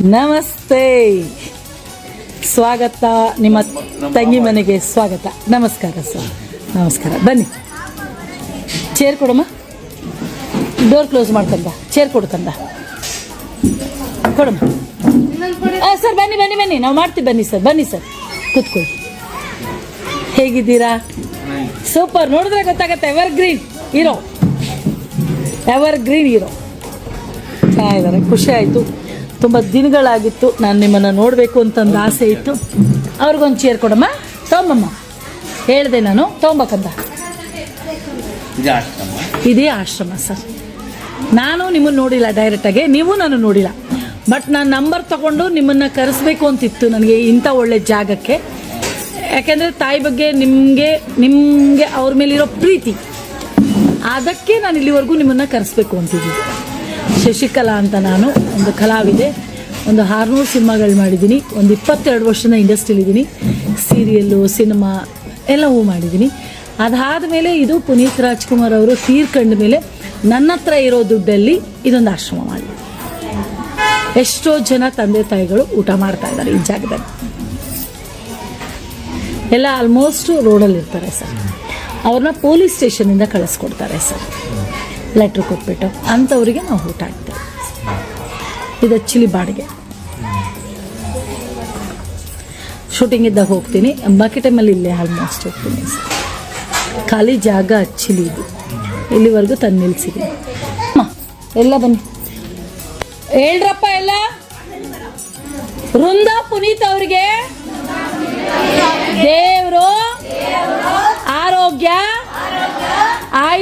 ನಮಸ್ತೆ. ಸ್ವಾಗತ. ನಿಮ್ಮ ತಂಗಿ ಮನೆಗೆ ಸ್ವಾಗತ. ನಮಸ್ಕಾರ ಸರ್ ನಮಸ್ಕಾರ. ಬನ್ನಿ. ಚೇರ್ ಕೊಡಮ್ಮ. ಡೋರ್ ಕ್ಲೋಸ್ ಮಾಡ್ಕಂದ ಚೇರ್ ಕೊಡ್ಕಂದ ಕೊಡಮ್ಮ. ಹಾಂ ಸರ್ ಬನ್ನಿ ಬನ್ನಿ ಬನ್ನಿ. ನಾವು ಮಾಡ್ತೀವಿ. ಬನ್ನಿ ಸರ್. ಬನ್ನಿ ಸರ್. ಕೂತ್ಕೊಳ್ಳಿ. ಹೇಗಿದ್ದೀರಾ? ಸೂಪರ್ ನೋಡಿದ್ರೆ ಗೊತ್ತಾಗತ್ತೆ. Evergreen hero evergreen hero ಚೆನ್ನಾಗಿದ್ದಾರೆ. ಖುಷಿ ಆಯಿತು. ತುಂಬ ದಿನಗಳಾಗಿತ್ತು. ನಾನು ನಿಮ್ಮನ್ನು ನೋಡಬೇಕು ಅಂತಂದು ಆಸೆ ಇತ್ತು ಅವ್ರಿಗೊಂದು ಚೇರ್ ಕೊಡಮ್ಮ? ತೊಂಬಮ್ಮ ಹೇಳಿದೆ ನಾನು ಆಶ್ರಮ. ಇದೇ ಆಶ್ರಮ ಸರ್. ನಾನು ನಿಮ್ಮನ್ನು ನೋಡಿಲ್ಲ ಡೈರೆಕ್ಟಾಗಿ ನೀವು ನಾನು ನೋಡಿಲ್ಲ. ಬಟ್ ನಾನು ನಂಬರ್ ತಗೊಂಡು ನಿಮ್ಮನ್ನು ಕರೆಸ್ಬೇಕು ಅಂತಿತ್ತು ನನಗೆ ಇಂಥ ಒಳ್ಳೆ ಜಾಗಕ್ಕೆ. ಯಾಕೆಂದರೆ ತಾಯಿ ಬಗ್ಗೆ ನಿಮಗೆ ನಿಮಗೆ ಅವ್ರ ಮೇಲಿರೋ ಪ್ರೀತಿ. ಅದಕ್ಕೆ ನಾನು ಇಲ್ಲಿವರೆಗೂ ನಿಮ್ಮನ್ನು ಕರೆಸ್ಬೇಕು ಅಂತಿದ್ದೀನಿ. ಶಶಿಕಲಾ ಅಂತ ನಾನು, ಒಂದು ಕಲಾವಿದೆ. ಒಂದು ಆರುನೂರು ಸಿನಿಮಾಗಳು ಮಾಡಿದ್ದೀನಿ. ಒಂದು ಇಪ್ಪತ್ತೆರಡು ವರ್ಷದ ಇಂಡಸ್ಟ್ರಿಲಿದ್ದೀನಿ ಸೀರಿಯಲ್ಲು, ಸಿನಿಮಾ ಎಲ್ಲವೂ ಮಾಡಿದ್ದೀನಿ. ಅದಾದ ಮೇಲೆ ಇದು ಪುನೀತ್ ರಾಜ್ಕುಮಾರ್ ಅವರು ತೀರ್ಕಂಡ ಮೇಲೆ ನನ್ನ ಹತ್ರ ಇರೋ ದುಡ್ಡಲ್ಲಿ ಇದೊಂದು ಆಶ್ರಮ ಮಾಡಿ ಎಷ್ಟೋ ಜನ ತಂದೆ ತಾಯಿಗಳು ಊಟ ಮಾಡ್ತಾ ಇದ್ದಾರೆ ಈ ಜಾಗದಲ್ಲಿ. ಎಲ್ಲ ಆಲ್ಮೋಸ್ಟ್ ರೋಡಲ್ಲಿರ್ತಾರೆ ಸರ್. ಅವ್ರನ್ನ ಪೊಲೀಸ್ ಸ್ಟೇಷನಿಂದ ಕಳಿಸ್ಕೊಡ್ತಾರೆ ಸರ್. ಲೆಟ್ರ್ ಕೊಟ್ಬಿಟ್ಟು ಅಂಥವ್ರಿಗೆ ನಾವು ಊಟ ಹಾಕ್ತೇವೆ. ಇದು ಆ್ಯಕ್ಚುಲಿ ಬಾಡಿಗೆ. ಶೂಟಿಂಗ್ ಇದ್ದಾಗ ಹೋಗ್ತೀನಿ. ಬಾಕಿ ಟೈಮಲ್ಲಿ ಇಲ್ಲೇ ಆಲ್ಮೋಸ್ಟ್ ಹೋಗ್ತೀನಿ. ಖಾಲಿ ಜಾಗ ಆ್ಯಕ್ಚುಲಿ ಇದು. ಇಲ್ಲಿವರೆಗೂ ತಂದು ನಿಲ್ಸಿದೆ ಅಮ್ಮ, ಎಲ್ಲ ಬನ್ನಿ. ಹೇಳ್ರಪ್ಪ ಎಲ್ಲ. ವೃಂದ ಪುನೀತ್ ಅವ್ರಿಗೆ.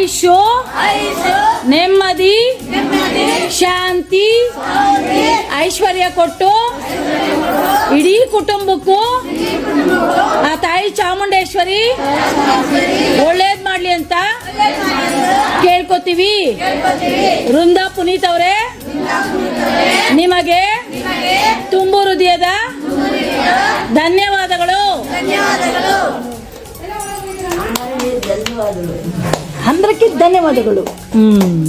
ಆಯುಷು ನೆಮ್ಮದಿ? ಶಾಂತಿ? ಐಶ್ವರ್ಯ ಕೊಟ್ಟು? ಇಡೀ ಕುಟುಂಬಕ್ಕೂ? ಆ ತಾಯಿ ಚಾಮುಂಡೇಶ್ವರಿ? ಒಳ್ಳೇದ್ ಮಾಡ್ಲಿ ಅಂತ ಕೇಳ್ಕೊತೀವಿ. ವೃಂದ ಪುನೀತ್ ಅವರೇ ನಿಮಗೆ ತುಂಬು ಹೃದಯದ ಧನ್ಯವಾದಗಳು. ಅಂದ್ರಕ್ಕೆ ಧನ್ಯವಾದಗಳು ಹ್ಮ್